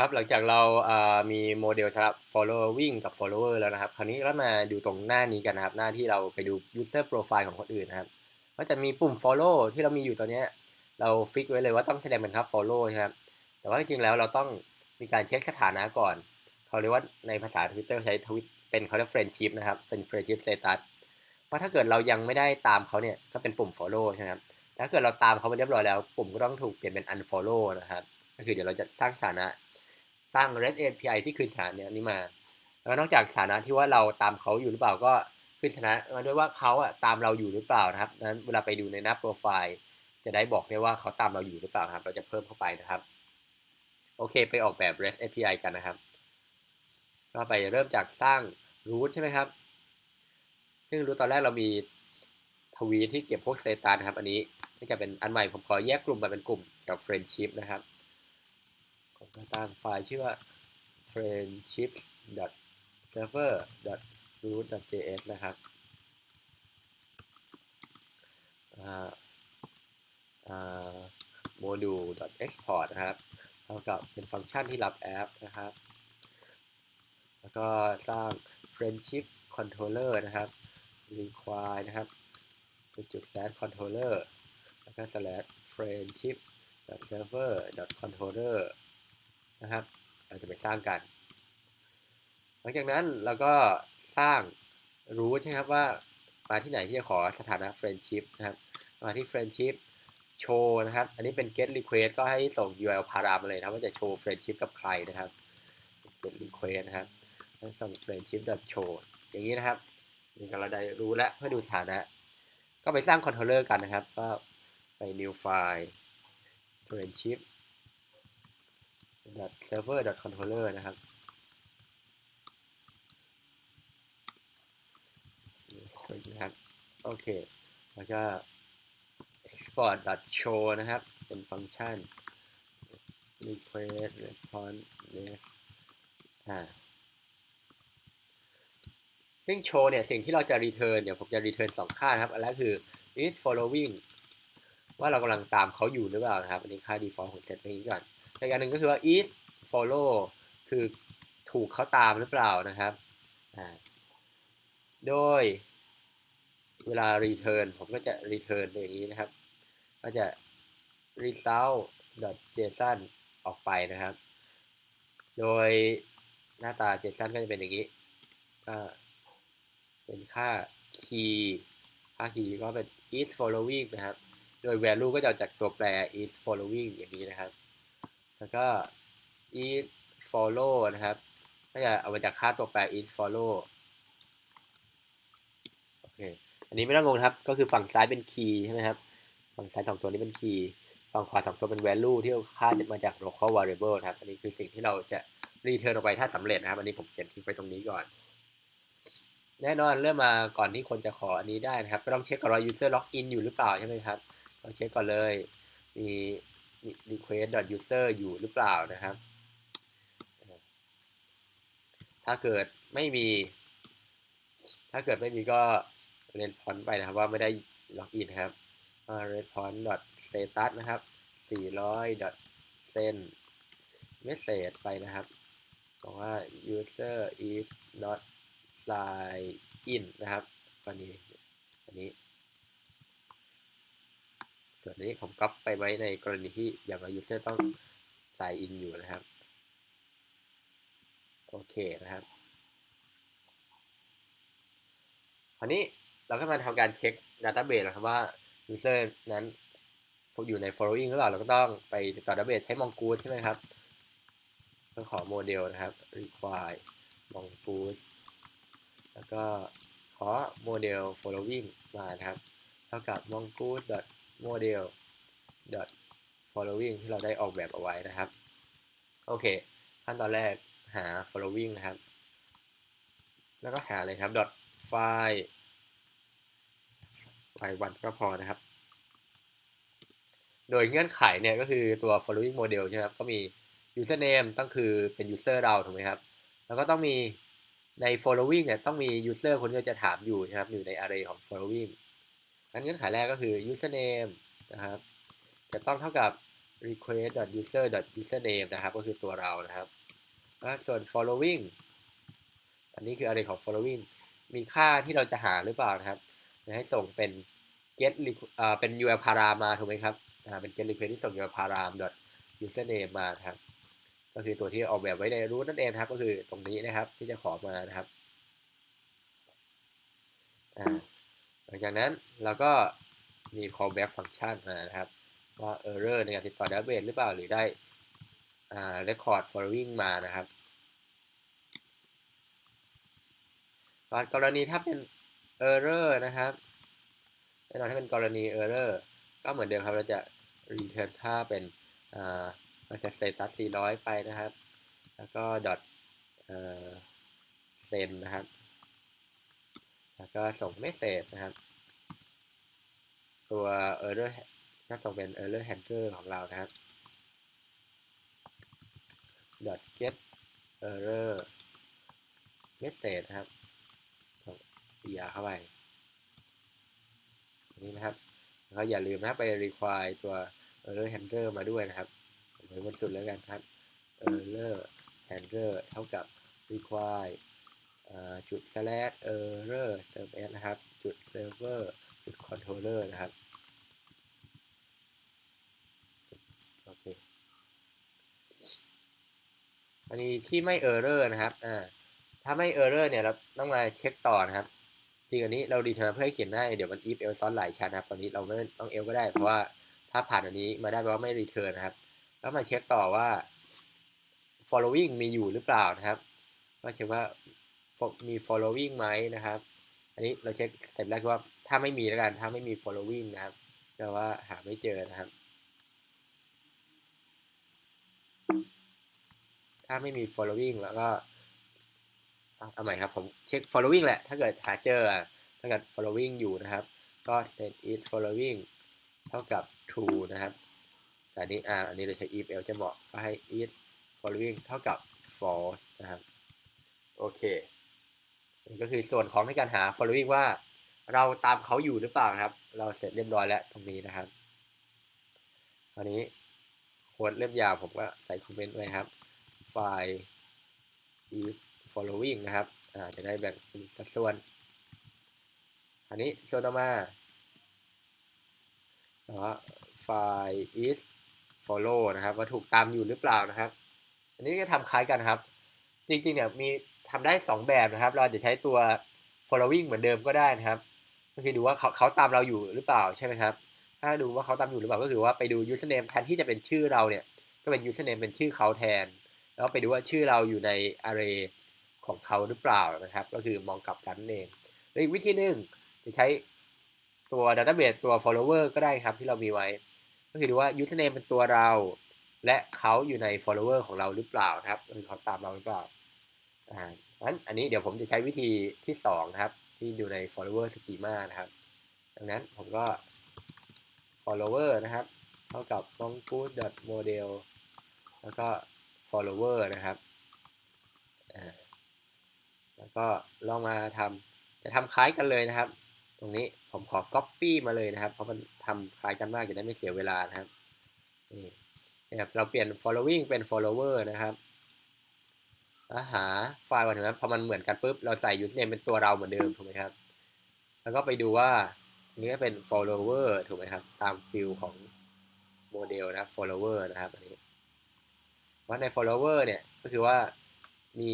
ครับหลังจากเราอ่ามีโมเดลสำหรับ following กับ follower แล้วนะครับ คราวนี้เรามาดูตรงหน้านี้กันนะครับ หน้าที่เราไปดู user profile ของคนอื่นนะครับ ก็จะมีปุ่ม follow ที่เรามีอยู่ตอนนี้ เราฟิกไว้เลยว่าต้องแสดงเป็นครับ follow นะครับ แต่ว่าจริงๆแล้วเราต้องมีการเช็คสถานะก่อน เขาเรียกว่าในภาษา Twitter ใช้ทวิตเป็นเขาเรียก friendship นะครับ เป็น friendship status เพราะถ้าเกิดเรายังไม่ได้ตามเขาเนี่ย ก็เป็นปุ่ม follow ใช่ครับ ถ้าเกิดเราตามเขาไปเรียบร้อยแล้ว ปุ่มก็ต้องถูกเปลี่ยนเป็น unfollow นะครับ ก็คือเดี๋ยวเราจะสร้างสถานะ สร้าง REST API ที่คือสถานะนี้มา แล้วนอกจากสถานะที่ว่าเราตามเขาอยู่หรือเปล่าก็ขึ้นสถานะมาด้วยว่าเขาอะตามเราอยู่หรือเปล่านะครับนั้นเวลาไปดูในหน้าโปรไฟล์จะได้บอกได้ว่าเขาตามเราอยู่หรือเปล่าครับ เราจะเพิ่มเข้าไปนะครับ โอเค ไปออกแบบ REST API กันนะครับ ก็ไปเริ่มจากสร้าง root ใช่ไหมครับ ซึ่งรู้ตอนแรกเรามีทวีที่เก็บพวก status นะครับ อันนี้นี่จะเป็นอันใหม่ผมขอแยกกลุ่มมาเป็นกลุ่มกับ friendship นะครับ ผมก็ตั้งไฟล์ชื่อว่า friendship server root js นะครับอ่า module export นะครับเท่ากับเป็นฟังก์ชันที่รับแอปนะครับ แล้วก็สร้าง friendship controller นะครับ require นะครับเป็นจุด slash controller แล้วก็ slash friendship server controller นะครับ เราจะไปสร้างกัน หลังจากนั้นเราก็สร้างรู้ใช่ครับว่ามาที่ไหนที่จะขอสถานะ friendship นะครับ มาที่ friendship โชว์นะครับ อันนี้เป็น get request ก็ให้ส่ง URL พารามาเลยนะว่าจะโชว์ friendship กับใครนะครับ get request นะครับส่ง friendship show อย่างนี้นะครับนี่ก็เราได้รู้แล้วเพื่อดูสถานะ ก็ไปสร้าง controller กันนะครับ ก็ไป new file friendship server controller นะครับ นะครับ โอเค แล้วก็ export show นะครับ เป็นฟังก์ชัน request response next อ่า ซึ่งโชว์เนี่ย สิ่งที่เราจะ return เดี๋ยวผมจะ return สองค่านะครับ อันแรกคือ is following ว่าเรากำลังตามเขาอยู่หรือเปล่านะครับ อันนี้ค่า default ผมเซตไว้นี้ก่อน อีกอันหนึ่งก็คือว่า is follow คือถูกเขาตามหรือเปล่านะครับ โดยเวลา return ผมก็จะ return อย่างนี้นะครับ ก็จะ result json ออกไปนะครับ โดยหน้าตา json ก็จะเป็นอย่างนี้ก็เป็นค่า key ค่า key ก็เป็น is following นะครับ โดย value ก็จะจากตัวแปร is following อย่างนี้นะครับ แล้วก็ is follow นะครับ ก็จะเอามาจากค่าตัวแปร is follow โอเค อันนี้ไม่ต้องงงครับ ก็คือฝั่งซ้ายเป็น key ใช่ไหมครับ ฝั่งซ้ายสองตัวนี้เป็น key ฝั่งขวาสองตัวเป็น value ที่ค่าจะมาจาก local variable ครับ อันนี้คือสิ่งที่เราจะ return ออกไปถ้าสำเร็จนะครับ อันนี้ผมเขียนทิ้งไปตรงนี้ก่อน แน่นอนเริ่มมาก่อนที่คนจะขออันนี้ได้นะครับ ก็ต้องเช็คก่อนว่า user login อยู่หรือเปล่าใช่ไหมครับ ต้องเช็คก่อนเลย มี request user อยู่หรือเปล่านะครับ ถ้าเกิดไม่มี ถ้าเกิดไม่มีก็เรนพอนไปนะครับว่าไม่ได้ล็อกอินครับ response status นะครับ400 send message ไปนะครับบอกว่า user is not sign in นะครับอันนี้อันนี้ ส่วนนี้ผมก๊อปไปไว้ในกรณีที่อย่างไร user ต้อง sign in อยู่นะครับ โอเคนะครับ คราวนี้เราก็มาทำการเช็ค database นะครับว่า user นั้นอยู่ใน following หรือเปล่าเราก็ต้องไปต่อ database ใช้ mongoose ใช่ไหมครับต้องขอโมเดลนะครับ require mongoose แล้วก็ขอโมเดล following มานะครับ เท่ากับ mongoose model following ที่เราได้ออกแบบเอาไว้นะครับ โอเค ขั้นตอนแรกหา following นะครับ แล้วก็หาเลยครับ dot file ไฟวันก็พอนะครับ โดยเงื่อนไขเนี่ยก็คือตัว following model ใช่ไหมครับ ก็มี username ต้องคือเป็น user เราถูกไหมครับ แล้วก็ต้องมีใน following เนี่ยต้องมี user คนที่จะถามอยู่นะครับ อยู่ใน array ของ following งั้นเงื่อนไขแรกก็คือ username นะครับ จะต้องเท่ากับ request user username นะครับ ก็คือตัวเรานะครับ ส่วน following อันนี้คืออะไรของ following มีค่าที่เราจะหาหรือเปล่านะครับให้ส่งเป็น get เป็น url param มาถูกไหมครับเป็น get request ที่ส่ง url param username มาครับ ก็คือตัวที่ออกแบบไว้ในรูทนั่นเองครับ ก็คือตรงนี้นะครับที่จะขอมานะครับ หลังจากนั้นเราก็มี callback function มานะครับ ว่า error ในการติดต่อ database หรือเปล่าหรือได้ record following มานะครับกรณีถ้าเป็น error นะครับแน่นอนถ้าเป็นกรณี error ก็เหมือนเดิมครับเราจะ return ค่าเป็นเราจะ status 400 ไปนะครับ แล้วก็ dot send นะครับ แล้วก็ส่ง message นะครับ ตัว error ก็ส่งเป็น error handler ของเรานะครับ dot get error message นะครับส่ง PR เข้าไปนี้นะครับแล้วก็อย่าลืมนะไป require ตัว error handler มาด้วยนะครับไว้บนสุดแล้วกันครับ error handler เท่ากับ require จุด slash error service นะครับ จุด server จุด controller นะครับ โอเคอันนี้ที่ไม่ error นะครับ อ่า ถ้าไม่ error เนี่ยเราต้องมาเช็คต่อนะครับจริงอันนี้เราดีเทอร์เพื่อให้เขียนได้ เดี๋ยวมัน if else ซ้อนหลายชั้นนะครับ ตอนนี้เราไม่ต้อง else ก็ได้ เพราะว่าถ้าผ่านอันนี้มาได้แปลว่าไม่ return นะครับ แล้วมาเช็คต่อว่า following มีอยู่หรือเปล่านะครับ ก็เช็คว่า มี following ไหมนะครับ อันนี้เราเช็คสเต็ปแรกว่าถ้าไม่มีแล้วกัน ถ้าไม่มี following นะครับแปลว่าหาไม่เจอนะครับ ถ้าไม่มี following แล้วก็เอาใหม่ครับผมเช็ค following แหละ ถ้าเกิดหาเจอ ถ้าเกิด following อยู่นะครับ ก็ state is following เท่ากับ true นะครับแต่นี้อ่าอันนี้เราใช้ if else จะเหมาะก็ให้ is following เท่ากับ false นะครับ โอเค ก็คือส่วนของในการหา following ว่าเราตามเขาอยู่หรือเปล่าครับ เราเสร็จเรียบร้อยแล้วตรงนี้นะครับคราวนี้โค้ดเล่มยาวผมก็ใส่คอมเมนต์ไว้ครับไฟล์ is following นะครับอ่าจะได้แบ่งเป็นสัดส่วน อันนี้ส่วนต่อมาไฟล์ is follow นะครับ ว่าถูกตามอยู่หรือเปล่านะครับ อันนี้ก็ทำคล้ายกันครับ จริงๆเนี่ยมี ทำได้ 2 แบบนะครับ เราจะใช้ตัว following เหมือนเดิมก็ได้นะครับ ก็คือดูว่าเขาเขาตามเราอยู่หรือเปล่าใช่ไหมครับ ถ้าดูว่าเขาตามอยู่หรือเปล่าก็คือว่าไปดู username แทนที่จะเป็นชื่อเราเนี่ย ก็เป็น username เป็นชื่อเขาแทน แล้วไปดูว่าชื่อเราอยู่ใน array ของเขาหรือเปล่านะครับ ก็คือมองกลับกันเองหรืออีกวิธีหนึ่งจะใช้ตัว database ตัว follower ก็ได้ครับที่เรามีไว้ ก็คือดูว่า username เป็นตัวเรา และเขาอยู่ใน follower ของเราหรือเปล่าครับคือเขาตามเราหรือเปล่า อ่างั้นอันนี้เดี๋ยวผมจะใช้วิธีที่2นะครับ ที่อยู่ใน follower schema นะครับ ดังนั้นผมก็ follower นะครับ เท่ากับ m o n g o o s model แล้วก็ follower นะครับอ่าแล้วก็ลองมาทำจะทำคล้ายกันเลยนะครับ ตรงนี้ผมขอ copy มาเลยนะครับ เพราะมันทำคล้ายกันมากจะได้ไม่เสียเวลานะครับนี่นะครับเราเปลี่ยน following เป็น follower นะครับ แล้วหาไฟล์วันนั้นพอมันเหมือนกันปุ๊บเราใส่ username เป็นตัวเราเหมือนเดิมถูกไหมครับ แล้วก็ไปดูว่านี้เป็น follower ถูกไหมครับ ตามฟิลของโมเดลนะ follower นะครับอันนี้ว่าใน follower เนี่ยก็คือว่ามี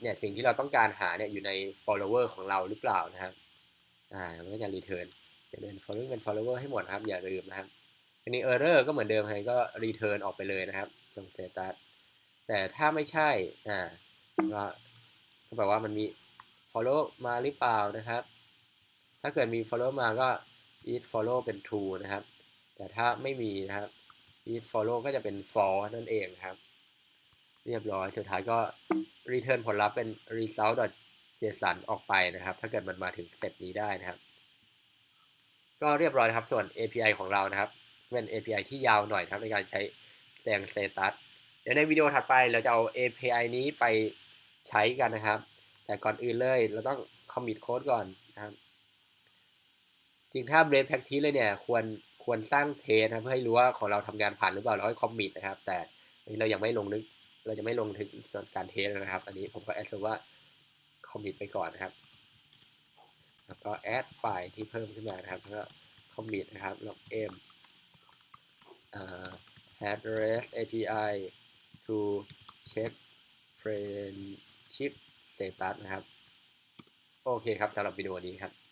เนี่ยสิ่งที่เราต้องการหาเนี่ยอยู่ใน follower ของเราหรือเปล่านะครับอ่ามันก็จะ return จะเดิน following เป็น follower ให้หมดครับ อย่าลืมนะครับทีนี้ error ก็เหมือนเดิมให้ก็ return ออกไปเลยนะครับตรง status แต่ถ้าไม่ใช่อ่า ก็ก็แปลว่ามันมี follow มาหรือเปล่านะครับ ถ้าเกิดมี follow มาก็ is follow เป็น true นะครับ แต่ถ้าไม่มีนะครับ is follow ก็จะเป็น false นั่นเองครับ เรียบร้อย สุดท้ายก็ return ผลลัพธ์เป็น result.json ออกไปนะครับ ถ้าเกิดมันมาถึงสเต็ปนี้ได้นะครับ ก็เรียบร้อยครับ ส่วน API ของเรานะครับ เป็น API ที่ยาวหน่อยครับในการใช้แสดง status เดี๋ยวในวิดีโอถัดไปเราจะเอา API นี้ไป ใช้กันนะครับ แต่ก่อนอื่นเลยเราต้อง commit code ก่อนนะครับ จริงถ้า brain practice เลยเนี่ยควรควรสร้างเทสนะครับเพื่อให้รู้ว่าของเราทำงานผ่านหรือเปล่าเราค่อยคอมมิตนะครับ แต่อันนี้เรายังไม่ลงลึก เราจะไม่ลงถึงส่วนการเทสนะครับ อันนี้ผมก็แอดว่าคอมมิตไปก่อนนะครับ แล้วก็แอดไฟล์ที่เพิ่มขึ้นมานะครับแล้วก็คอมมิตนะครับลง m uh, address API to check friend ชิปสเตตัสนะครับ โอเคครับสำหรับวิดีโอนี้ครับ